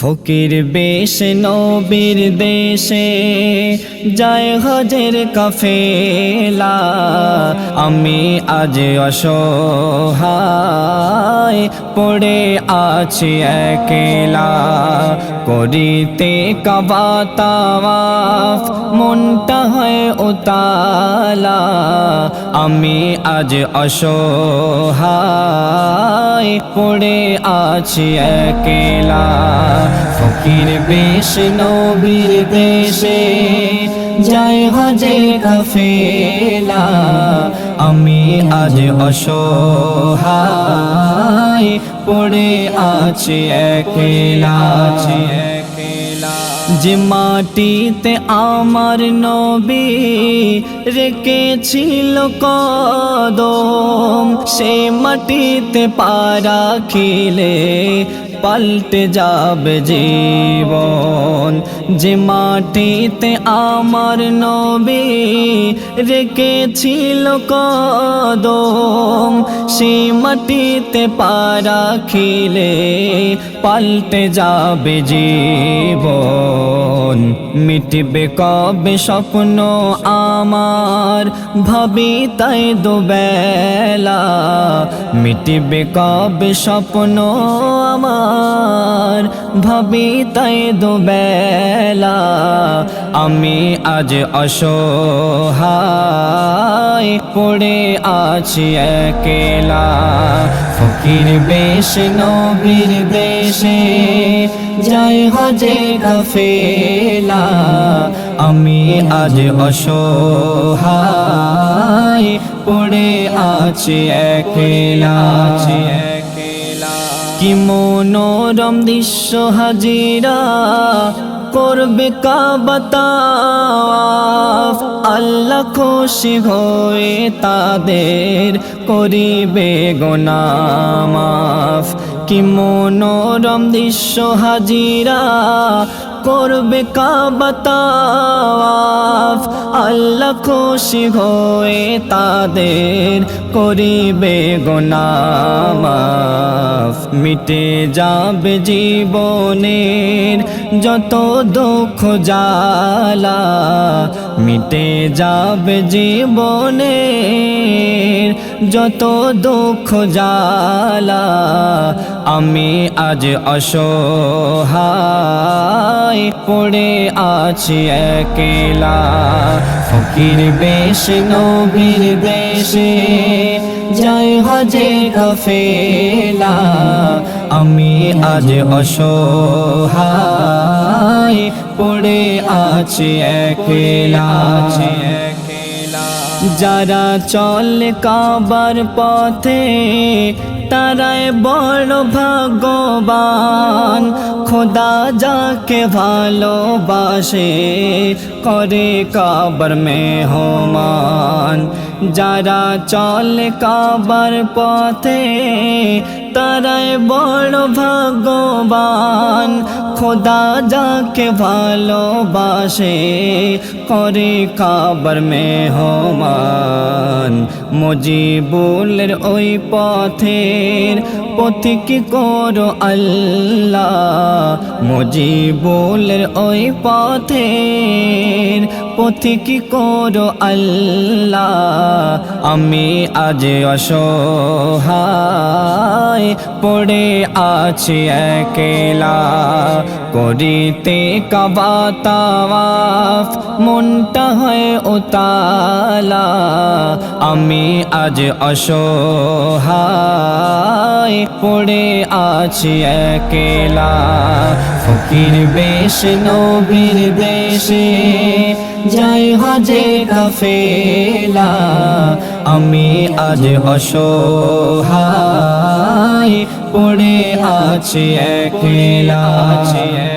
ফকির বেশ নবীর দেশে, যায় হজের কাফেলা। আমি আজ অসহায়, পড়ে আছি একেলা। করিতে কাবাতাওয়াফ মনটা হয় উতালা। আমি আজ অসহায় পড়ে আছি একেলা। ফকির বেশ নবীর দেশে, যাই হজে কাফেলা। আমি আজ অসহায় পড়ে আছি একেলা। আছি যে মাটিতে আমার নবী রেখেছিল কদম, সে মাটিতে পা রাখিলে পাল্টে যাবে জীবন। যে মাটিতে আমার নবী রেখেছিল কদম, সে মাটিতে পা রাখিলে পাল্টে যাবে জীবন। মিটবে কবে স্বপ্ন আমার? ভাবি তাই দুবেলা। মিটবে কবে স্বপ্ন আমার? ভাবি তাই দুবেলা। আমি আজ অসহায় পড়ে আছি একেলা। ফকির বেশ নবীর দেশে যাই হজে কাফেলা আমি আজ অসহায় পড়ে আছে একলা। আছি কি মনোরম দৃশ্য হাজিরা করবে কাবাতাওয়াফ আল্লাহ খুশি হয়ে তাদের করিবে গোনামাফ কি মনোরম দৃশ্য হাজিরা করবে কাবাতাওয়াফ আল্লাহ খুশি হয়ে তাদের করিবে গোনামাফ মিটে যাবে জীবনের যত দুঃখ জালা মিটে যাবে জীবনের যত দুঃখ জালা আমি আজ অসহায় পড়ে আছি একেলা। ফকির বেশ, নবীর বেশে জয় হজে কফেলা। আমি আজ অসহায় পড়ে আছি একেলা আছি একেলা। যারা চল কাবার পথে, তারাই বড় ভগবান খোদা যাকে ভালোবাসে, করে কাবার মেহমান। যারা চল কাবার পথে তারাই বড় ভগবান খোদা যাকে ভালোবাসে, করে কাবার মেহমান। মজিবুলের ওই পথের পথিক করো আল্লাহ। মজিবুলের ওই পথের পথিক করো আল্লাহ? আমি আজ অসহায় পড়ে আছি একেলা। করিতে কাবাতাওয়াফ মনটা হয় উতালা। আমি আজ অসহায় পড়ে আছে একেলা। ফকির বেশ, নবীর বেশে, যাই হজে কাফেলা। আমি আজ অসহায় পড়ে আছি একেলা।